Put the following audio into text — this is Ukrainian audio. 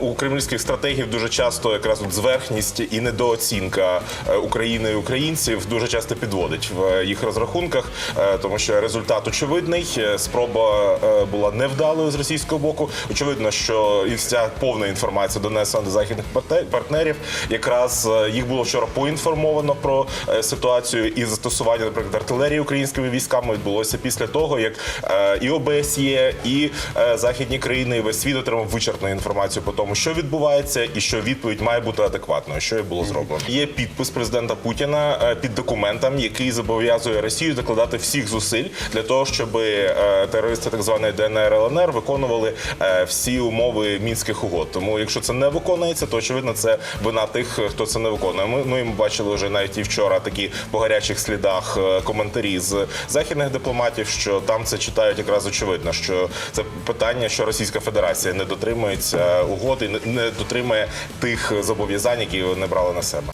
у кремлівських стратегів дуже часто якраз от зверхність і недооцінка е, України і українців дуже часто підводить в їх розрахунках, е, тому що результат очевидний. Е, Спроба е, була невдалою з російського боку. Очевидно, що і вся повна інформація донесена до західних партнерів. Якраз е, їх було вчора поінформовано про е, ситуацію і застосування, наприклад, артилерії українськими військами відбулося після того, як е, і ОБСЄ, і е, західні країни, і весь світ отримав вичерпну інформацію по тому, що відбувається, і що відповідь має бути адекватною, що і було зроблено. Є підпис президента Путіна е, під документом, який зобов'язує Росію докладати всіх зусиль для того, щоб е, терористи так званої ДНР ЛНР виконували е, всі умови мінських угод. Тому, якщо це не виконується, то очевидно це вина тих, хто це не виконує. Ми ну і ми бачили вже навіть і вчора такі по гарячих слідах коментарі з західних дипломатів, що там це читають якраз очевидно, що це питання, що Російська Федерація не дотримується угод і не- дотримує тих зобов'язань, які вони брали на себе.